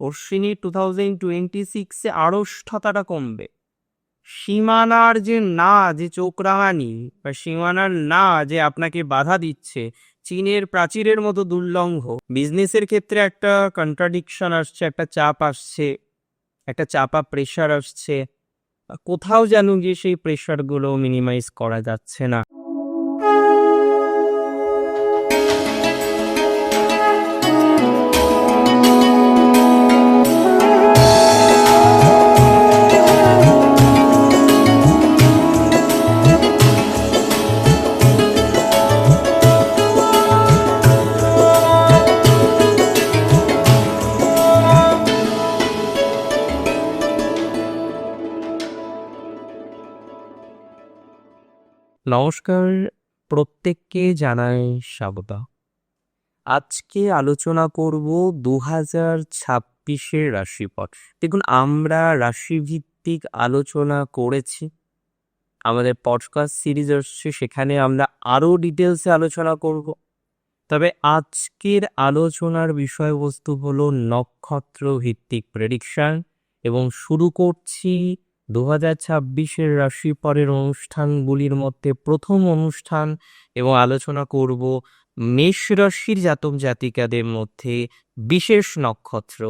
Ashwini two thousand twenty সিক্সে আড়ষ্ঠতাটা কমবে। সীমানার যে না, যে চোখ রাঙানি বা সীমানার না যে আপনাকে বাধা দিচ্ছে, চীনের প্রাচীরের মতো দুর্লঙ্ঘ, বিজনেসের ক্ষেত্রে একটা কন্ট্রাডিকশন আসছে, একটা চাপ আসছে, একটা চাপা প্রেশার আসছে কোথাও যেন গিয়ে সেই প্রেশারগুলো মিনিমাইজ করা যাচ্ছে না। নমস্কার, প্রত্যেককে জানাই স্বাগত। আজকে আলোচনা করব দু হাজার ছাব্বিশের রাশিপট। দেখুন, আমরা রাশিভিত্তিক আলোচনা করেছি। আমাদের পডকাস্ট সিরিজ আসছে, সেখানে আমরা আরও ডিটেলসে আলোচনা করব। তবে আজকের আলোচনার বিষয়বস্তু হলো নক্ষত্র ভিত্তিক প্রেডিকশন এবং শুরু করছি দু হাজার ছাব্বিশের রাশি পরের অনুষ্ঠানগুলির মধ্যে প্রথম অনুষ্ঠান এবং আলোচনা করব মেষ রাশির জাতক জাতিকাদের মধ্যে বিশেষ নক্ষত্র,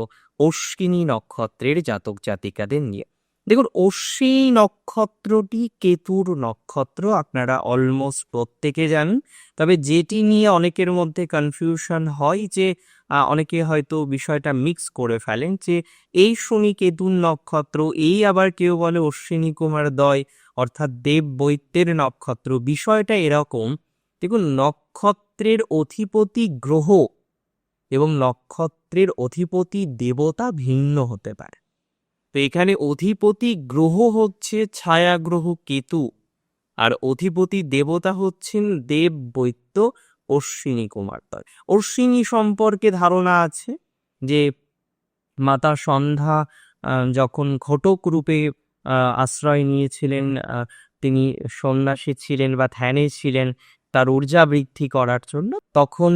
অশ্বিনী নক্ষত্রের জাতক জাতিকাদের নিয়ে। দেখুন, অশ্বিনী নক্ষত্রটি কেতুর নক্ষত্র, আপনারা অলমোস্ট প্রত্যেকে জানেন। তবে যেটি নিয়ে অনেকের মধ্যে কনফিউশন হয় যে অনেকে হয়তো বিষয়টা মিক্স করে ফেলেন যে, এই শনি কেতুর নক্ষত্র, এই আবার কেউ বলে অশ্বিনী কুমার দয়, অর্থাৎ দেব বৈত্যের নক্ষত্র। বিষয়টা এরকম, দেখুন, নক্ষত্রের অধিপতি গ্রহ এবং নক্ষত্রের অধিপতি দেবতা ভিন্ন হতে পারে। তো এখানে অধিপতি গ্রহ হচ্ছে ছায়া গ্রহ কেতু, আর অধিপতি দেবতা হচ্ছেন দেব বৈত্য অশ্বিনী কুমার দয় অশ্বিনী সম্পর্কে ধারণা আছে যে মাতা সন্ধ্যা যখন ঘটক রূপে আশ্রয় নিয়েছিলেন তিনি সন্ন্যাসী ছিলেন বা ধ্যানে ছিলেন তার ঊর্জা বৃদ্ধি করার জন্য, তখন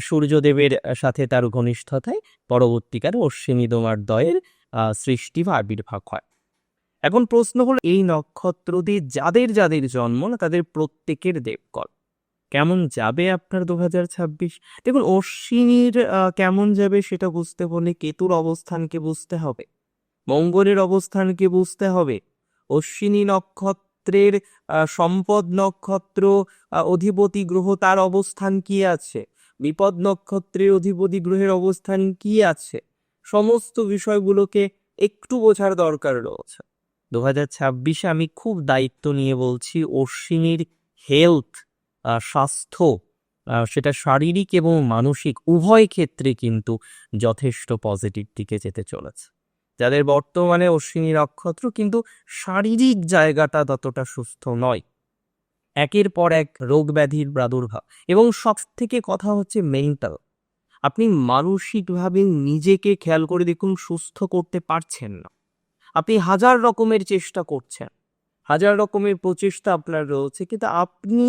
সূর্যদেবের সাথে তার ঘনিষ্ঠতায় পরবর্তীকালে অশ্বিনী দোমার দয়ের সৃষ্টি বা আবির্ভাব হয়। এখন প্রশ্ন হলো, এই নক্ষত্রদের যাদের যাদের জন্ম না তাদের প্রত্যেকের দেবকল কেমন যাবে আপনার দু হাজার ছাব্বিশ? দেখুন, অশ্বিনীর কেমন যাবে সেটা বুঝতে হলে কেতুর অবস্থানকে বুঝতে হবে। মঙ্গলের অবস্থানকে বুঝতে হবে। অশ্বিনী নক্ষত্রের সম্পদ নক্ষত্র অধিপতি গ্রহ তার অবস্থান কি আছে? বিপদ নক্ষত্রের অধিপতি গ্রহের অবস্থান কি আছে? সমস্ত বিষয়গুলোকে একটু বোঝার দরকার রয়েছে। দু হাজার ছাব্বিশে আমি খুব দায়িত্ব নিয়ে বলছি অশ্বিনীর হেলথ স্বাস্থ্য সেটা শারীরিক এবং মানসিক উভয় ক্ষেত্রে কিন্তু যথেষ্ট পজিটিভ দিকে যেতে চলেছে। যাদের বর্তমানে অশ্বিনী নক্ষত্র কিন্তু শারীরিক জায়গাটা ততটা সুস্থ নয়। একের পর এক রোগ ব্যাধির প্রাদুর্ভাব। এবং সব থেকে কথা হচ্ছে মেন্টাল আপনি মানসিকভাবে নিজেকে খেয়াল করে দেখুন, সুস্থ করতে পারছেন না। আপনি হাজার রকমের চেষ্টা করছেন। হাজার রকমের প্রচেষ্টা আপনার রয়েছে, কিন্তু আপনি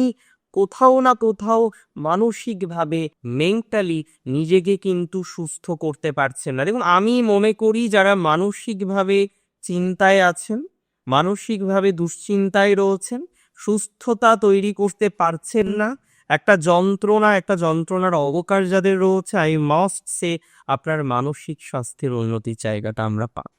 কোথাও না কোথাও মানসিকভাবে মেন্টালি নিজেকে কিন্তু সুস্থ করতে পারছেন না। দেখুন, আমি মনে করি যারা মানসিকভাবে চিন্তায় আছেন, মানসিকভাবে দুশ্চিন্তায় রয়েছেন, সুস্থতা তৈরি করতে পারছেন না, একটা যন্ত্রণা, একটা যন্ত্রণার অবকাশ যাদের রয়েছে আই মাস্ট সে আপনার মানসিক স্বাস্থ্যের উন্নতির জায়গাটা আমরা পাব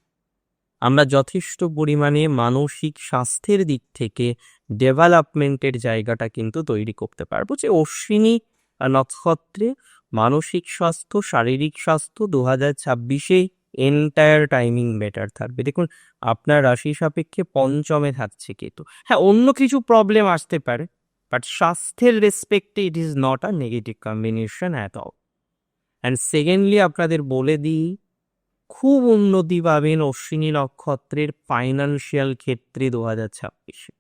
আমরা যথেষ্ট পরিমাণে মানসিক স্বাস্থ্যের দিক থেকে ডেভেলপমেন্টের জায়গাটা কিন্তু তৈরি করতে পারব। যে অশ্বিনী নক্ষত্রে মানসিক স্বাস্থ্য, শারীরিক স্বাস্থ্য দু হাজার ছাব্বিশে এন্টায়ার টাইমিং বেটার থাকবে। দেখুন, আপনার রাশি সাপেক্ষে পঞ্চমে থাকছে কেতু। হ্যাঁ অন্য কিছু প্রবলেম আসতে পারে বাট স্বাস্থ্যের রেসপেক্টে it is not a negative combination at all and secondly আপনাদের বলে দিই, খুব উন্নতি পাবেন অশ্বিনী নক্ষত্রের ফাইন্যান্সিয়াল ক্ষেত্রে দু হাজার ছাব্বিশে।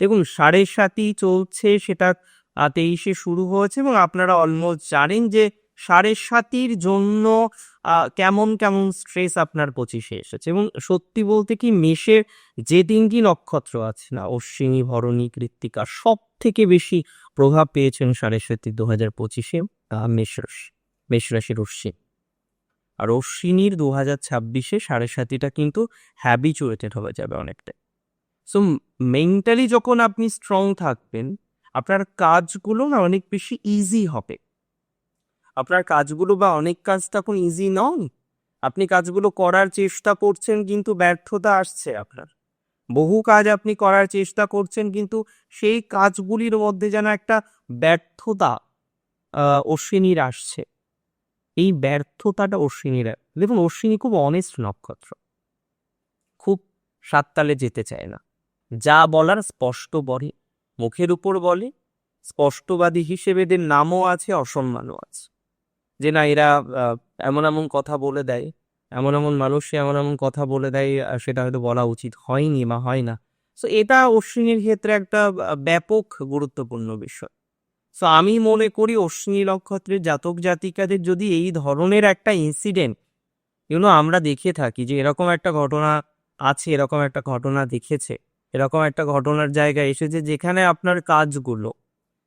দেখুন, সাড়ে সাতই চলছে, সেটা তেইশে শুরু হয়েছে এবং আপনারা অলমোস্ট জানেন যে সাড়ে সাতির জন্য কেমন কেমন স্ট্রেস আপনার পঁচিশে এসেছে এবং সত্যি বলতে কি মেষের যে তিনটি নক্ষত্র আছে না, অশ্বিনী, ভরণী, কৃত্তিকা সব থেকে বেশি প্রভাব পেয়েছেন সাড়ে সাতি দু হাজার পঁচিশে মেষ রাশি, মেষ রাশির অশ্বিনী। আর অশ্বিনীর দু হাজার ছাব্বিশে সাড়ে সাতিটা কিন্তু হ্যাবিচুয়েটেড হয়ে যাবে অনেকটাই। সো মেন্টালি যখন আপনি স্ট্রং থাকবেন, আপনার কাজগুলো না অনেক বেশি ইজি হবে। আপনার কাজগুলো বা অনেক কাজ তখন ইজি নয়। আপনি কাজগুলো করার চেষ্টা করছেন কিন্তু ব্যর্থতা আসছে আপনার। বহু কাজ আপনি করার চেষ্টা করছেন কিন্তু সেই কাজগুলির মধ্যে যেন একটা ব্যর্থতা অশ্বিনীর আসছে। এই ব্যর্থতাটা অশ্বিনীর। দেখুন, অশ্বিনী খুব অনেস্ট নক্ষত্র। খুব সাততালে যেতে চায় না। যা বলার স্পষ্ট বলে। মুখের উপর বলে, স্পষ্টবাদী হিসেবে এদের নামও আছে, অসম্মানও আছে। যে না, এরা এমন এমন কথা বলে দেয়, এমন এমন মানুষে এমন এমন কথা বলে দেয় সেটা হয়তো বলা উচিত হয়নি বা হয় না। সো এটা অশ্বিনীর ক্ষেত্রে একটা ব্যাপক গুরুত্বপূর্ণ বিষয়। সো আমি মনে করি অশ্বিনী নক্ষত্রের জাতক জাতিকাদের যদি এই ধরনের একটা ইনসিডেন্ট ইউনো আমরা দেখে থাকি যে এরকম একটা ঘটনা আছে, এরকম একটা ঘটনা দেখেছে এরকম একটা ঘটনার জায়গায় এসেছে যেখানে আপনার কাজগুলো,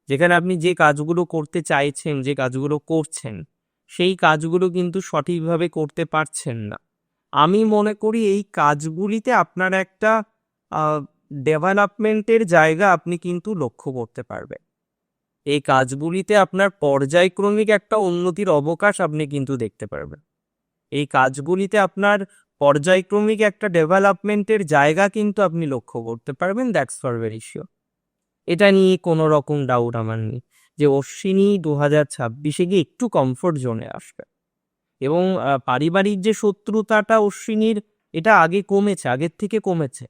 যেখানে আপনি যে কাজগুলো করতে চাইছেন, যে কাজগুলো করছেন, সেই কাজগুলো কিন্তু সঠিকভাবে করতে পারছেন না। আমি মনে করি এই কাজগুলিতে আপনার একটা ডেভেলপমেন্টের জায়গা আপনি কিন্তু লক্ষ্য করতে পারবেন। এই কাজগুলিতে আপনার পর্যায়ক্রমিক একটা উন্নতির অবকাশ আপনি কিন্তু দেখতে পারবেন। এই কাজগুলিতে আপনার পর্যায়ক্রমিক একটা ডেভেলপমেন্টের জায়গা কিন্তু আপনি লক্ষ্য করতে পারবেন দ্যাটস ফর ভেরি শিওর এটা নিয়ে কোনো রকম ডাউট আমার নেই যে অশ্বিনী দু হাজার ছাব্বিশে গিয়ে একটু কমফোর্ট জোনে আসবে। এবং পারিবারিক যে শত্রুতাটা অশ্বিনীর, এটা আগে কমেছে, আগের থেকে কমেছে।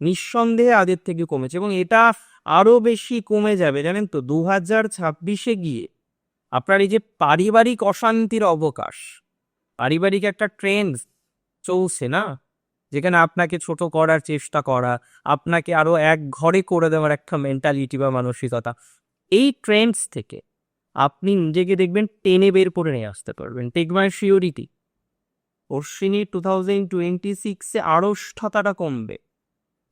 নিঃসন্দেহে আগের থেকে কমেছে এবং এটা আরও বেশি কমে যাবে, জানেন তো? দু হাজার ছাব্বিশে গিয়ে আপনার এই যে পারিবারিক অশান্তির অবকাশ, পারিবারিক একটা ট্রেন্ড চলছে না? যেখানে আপনাকে ছোট করার চেষ্টা করা, আপনাকে আরও এক ঘরে করে দেওয়ার একটা মেন্টালিটি বা মানসিকতা, এই ট্রেন্ডস থেকে আপনি নিজেকে দেখবেন টেনে বের করে নিয়ে আসতে পারবেন। Take my surety Ashwini two thousand twenty সিক্সে আড়ষ্টতাটা কমবে।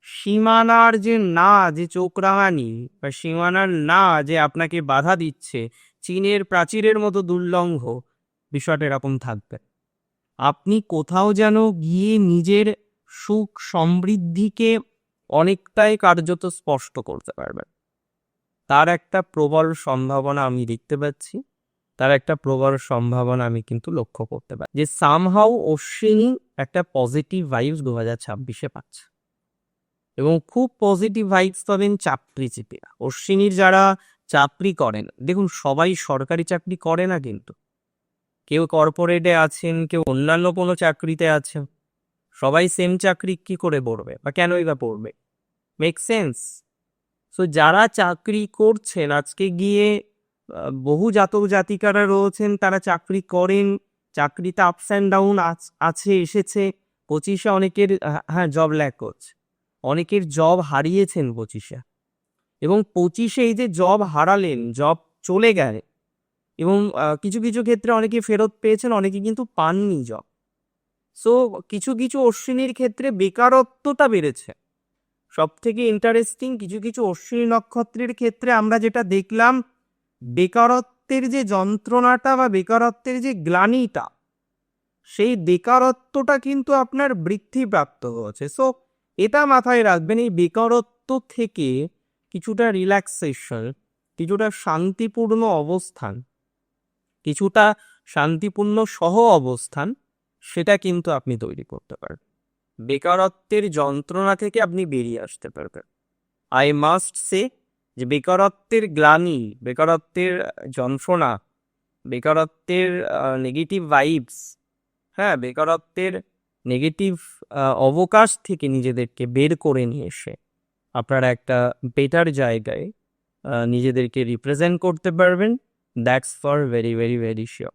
সীমানার যে না, যে চোখ রাঙানি বা সীমানার না যে আপনাকে বাধা দিচ্ছে, চীনের প্রাচীরের মতো দুর্লঙ্ঘ, বিষয়টা এরকম থাকবে। আপনি কোথাও যেন গিয়ে নিজের সুখ সমৃদ্ধিকে অনেকটাই কার্যত স্পষ্ট করতে পারবেন। তার একটা প্রবল সম্ভাবনা আমি দেখতে পাচ্ছি, তার একটা প্রবল সম্ভাবনা আমি কিন্তু লক্ষ্য করতে পারি যে সামহাউ অশ্বিনী একটা পজিটিভ ভাইবস দু হাজার ছাব্বিশে পাচ্ছে। এবং খুব পজিটিভ ভাইবস পাবেন চাকরিজীবীরা অশ্বিনীর যারা চাকরি করেন, দেখুন সবাই সরকারি চাকরি করে না কিন্তু। কেউ কর্পোরেটে আছেন, কেউ অন্যান্য কোনো চাকরিতে আছেন। সবাই সেম চাকরি কি করে পড়বে বা কেনই বা পড়বে? মেক সেন্স সো যারা চাকরি করছেন, আজকে গিয়ে বহু জাতক জাতিকারা রয়েছেন, তারা চাকরি করেন, চাকরিতে আপস অ্যান্ড ডাউন আছে এসেছে, পঁচিশে অনেকের হ্যাঁ জব ল্যাক করছে অনেকের জব হারিয়েছেন পঁচিশে। এবং পঁচিশে এই যে জব হারালেন জব চলে গেলে এবং কিছু কিছু ক্ষেত্রে অনেকে ফেরত পেয়েছেন, অনেকে কিন্তু পাননি জব সো কিছু কিছু অশ্বিনীর ক্ষেত্রে বেকারত্বটা বেড়েছে। সব থেকে ইন্টারেস্টিং কিছু কিছু অশ্বিনী নক্ষত্রের ক্ষেত্রে আমরা যেটা দেখলাম, বেকারত্বের যে যন্ত্রণাটা বা বেকারত্বের যে গ্লানিটা, সেই বেকারত্বটা কিন্তু আপনার বৃদ্ধিপ্রাপ্ত হয়েছে। সো এটা মাথায় রাখবেন, এই বেকারত্ব থেকে কিছুটা রিল্যাক্সেশন কিছুটা শান্তিপূর্ণ অবস্থান কিছুটা শান্তিপূর্ণ সহ অবস্থান, সেটা কিন্তু আপনি তৈরি করতে পারবেন। বেকারত্বের যন্ত্রণা থেকে আপনি বেরিয়ে আসতে পারবেন। আই মাস্ট সে যে বেকারত্বের গ্লানি, বেকারত্বের যন্ত্রণা, বেকারত্বের নেগেটিভ ভাইবস হ্যাঁ বেকারত্বের নেগেটিভ অবকাশ থেকে নিজেদেরকে বের করে নিয়ে এসে আপনারা একটা বেটার জায়গায় নিজেদেরকে রিপ্রেজেন্ট করতে পারবেন। That's for very very very sure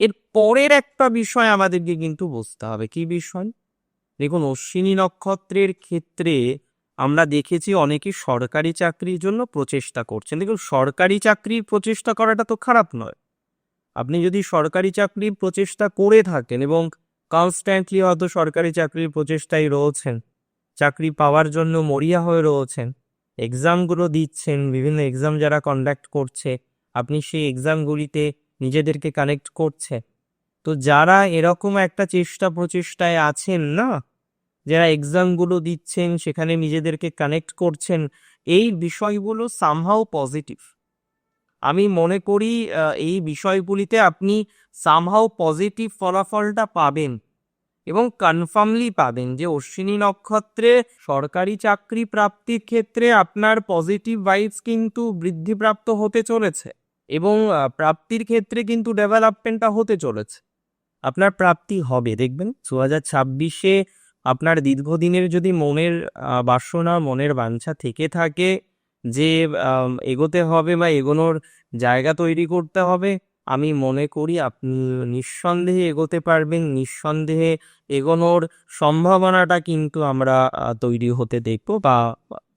এর পরের একটা বিষয় আমাদেরকে কিন্তু বুঝতে হবে। কি বিষয়? দেখুন, অশ্বিনী নক্ষত্রের ক্ষেত্রে আমরা দেখেছি অনেকে সরকারি চাকরির জন্য প্রচেষ্টা করছেন। দেখুন, সরকারি চাকরির প্রচেষ্টা করাটা তো খারাপ নয়। আপনি যদি সরকারি চাকরির প্রচেষ্টা করে থাকেন এবং কনস্ট্যান্টলি হয়তো সরকারি চাকরির প্রচেষ্টায় রয়েছেন, চাকরি পাওয়ার জন্য মরিয়া হয়ে রয়েছেন এক্সামগুলো দিচ্ছেন, বিভিন্ন এক্সাম যারা কন্ডাক্ট করছে আপনি সেই এক্সামগুলিতে নিজেদেরকে কানেক্ট করছে। তো যারা এরকম একটা চেষ্টা প্রচেষ্টায় আছেন না, যারা এক্সামগুলো দিচ্ছেন, সেখানে নিজেদেরকে কানেক্ট করছেন, এই বিষয়গুলো সামহাও পজিটিভ আমি মনে করি এই বিষয়গুলিতে আপনি সামহাও পজিটিভ ফলাফলটা পাবেন এবং কনফার্মলি পাবেন যে অশ্বিনী নক্ষত্রে সরকারি চাকরি প্রাপ্তির ক্ষেত্রে আপনার পজিটিভ ভাইবস কিন্তু বৃদ্ধিপ্রাপ্ত হতে চলেছে। এবং প্রাপ্তির ক্ষেত্রে কিন্তু ডেভেলপমেন্টটা হতে চলেছে। আপনার প্রাপ্তি হবে, দেখবেন? দু হাজার ছাব্বিশে আপনার দীর্ঘদিনের যদি মনের বাসনা, মনের বাঞ্ছা থেকে থাকে যে এগোতে হবে বা এগোনোর জায়গা তৈরি করতে হবে, আমি মনে করি আপনি নিঃসন্দেহে এগোতে পারবেন। নিঃসন্দেহে এগোনোর সম্ভাবনাটা কিন্তু আমরা তৈরি হতে দেখব বা,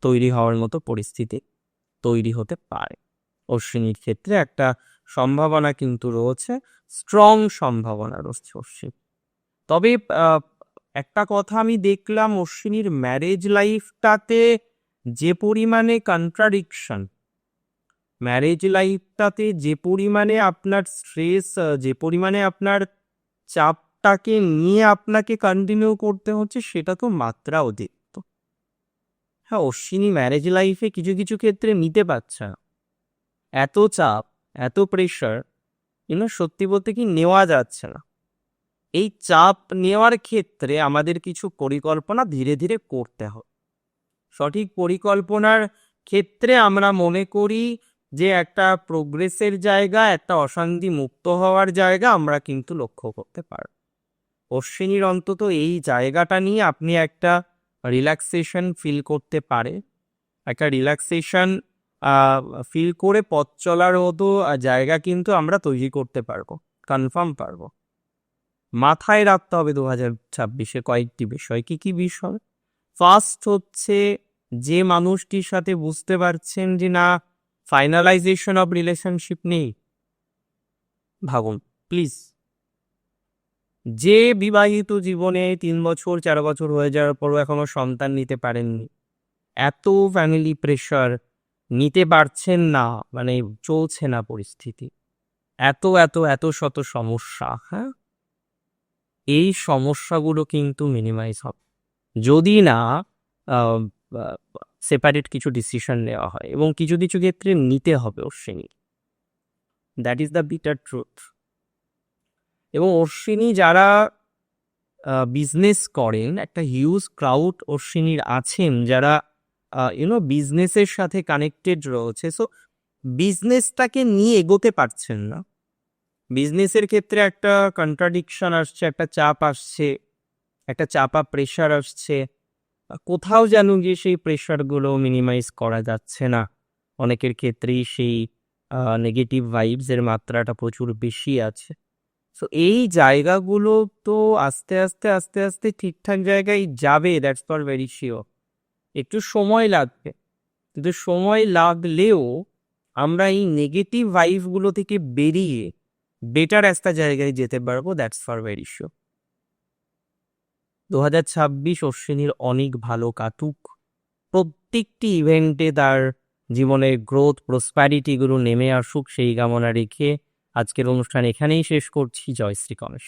তৈরি হওয়ার মতো পরিস্থিতি তৈরি হতে পারে। অশ্বিনীর ক্ষেত্রে একটা সম্ভাবনা কিন্তু রয়েছে স্ট্রং সম্ভাবনা রয়েছে অশ্বিনী তবে একটা কথা আমি দেখলাম, অশ্বিনীর ম্যারেজ লাইফটাতে যে পরিমাণে কন্ট্রাডিকশন ম্যারেজ লাইফটাতে যে পরিমাণে আপনার স্ট্রেস যে পরিমাণে আপনার চাপটাকে নিয়ে আপনাকে কন্টিনিউ করতে হচ্ছে, সেটা তো মাত্রা অতিরিক্ত। হ্যাঁ অশ্বিনী ম্যারেজ লাইফে কিছু কিছু ক্ষেত্রে নিতে পারছে না। এত চাপ, এত প্রেশার কিন্তু সত্যি বলতে কি নেওয়া যাচ্ছে না। এই চাপ নেওয়ার ক্ষেত্রে আমাদের কিছু পরিকল্পনা ধীরে ধীরে করতে হবে। সঠিক পরিকল্পনার ক্ষেত্রে আমরা মনে করি যে একটা প্রোগ্রেসের জায়গা, একটা অশান্তি মুক্ত হওয়ার জায়গা আমরা কিন্তু লক্ষ্য করতে পারব। অশ্বিনীর অন্তত এই জায়গাটা নিয়ে আপনি একটা রিল্যাক্সেশন ফিল করতে পারে। একটা রিল্যাক্সেশন ফিল করে পথ চলার মতো জায়গা কিন্তু আমরা তৈরি করতে পারব কনফার্ম পারব। মাথায় রাখতে হবে দু হাজার ছাব্বিশে কয়েকটি বিষয়। কি কি বিষয়? ফার্স্ট হচ্ছে যে মানুষটির সাথে বুঝতে পারছেন যে না ফাইনালাইজেশন অফ রিলেশনশিপ নেই। ভাবুন প্লিজ যে বিবাহিত জীবনে তিন বছর, চার বছর হয়ে যাওয়ার পরও এখনও সন্তান নিতে পারেননি। এত ফ্যামিলি প্রেশার নিতে পারছেন না মানে চলছে না পরিস্থিতি। এত এত এত শত সমস্যা হ্যাঁ? এই সমস্যাগুলো কিন্তু মিনিমাইজ হবে। যদি না সেপারেট কিছু ডিসিশন নেওয়া হয় এবং কিছু কিছু ক্ষেত্রে নিতে হবে Ashwini. That is the bitter truth এবং অশ্বিনী যারা বিজনেস করেন, একটা হিউজ ক্রাউড অশ্বিনীর আছেন, যারা ইউনো বিজনেসের সাথে কানেক্টেড রয়েছে সো বিজনেসটাকে নিয়ে এগোতে পারছেন না। বিজনেসের ক্ষেত্রে একটা কন্ট্রাডিকশন আসছে, একটা চাপ আসছে, একটা চাপা প্রেশার আসছে কোথাও যেন গিয়ে সেই প্রেশারগুলো মিনিমাইজ করা যাচ্ছে না। অনেকের ক্ষেত্রেই সেই নেগেটিভ ভাইবসের মাত্রাটা প্রচুর বেশি আছে। সো এই জায়গাগুলো তো আস্তে আস্তে আস্তে আস্তে ঠিকঠাক জায়গায় যাবে দ্যাটস ফর ভেরি শিওর একটু সময় লাগবে। কিন্তু সময় লাগলেও আমরা এই নেগেটিভ ভাইবগুলো থেকে বেরিয়ে বেটার একটা জায়গায় যেতে পারব দ্যাটস ফর ভেরি শিওর দু হাজার ছাব্বিশ অশ্বিনীর অনেক ভালো কাটুক। প্রত্যেকটি ইভেন্টে তার জীবনের গ্রোথ প্রসপ্যারিটিগুলো নেমে আসুক, সেই কামনা রেখে আজকের অনুষ্ঠান এখানেই শেষ করছি। জয় শ্রী গণেশ।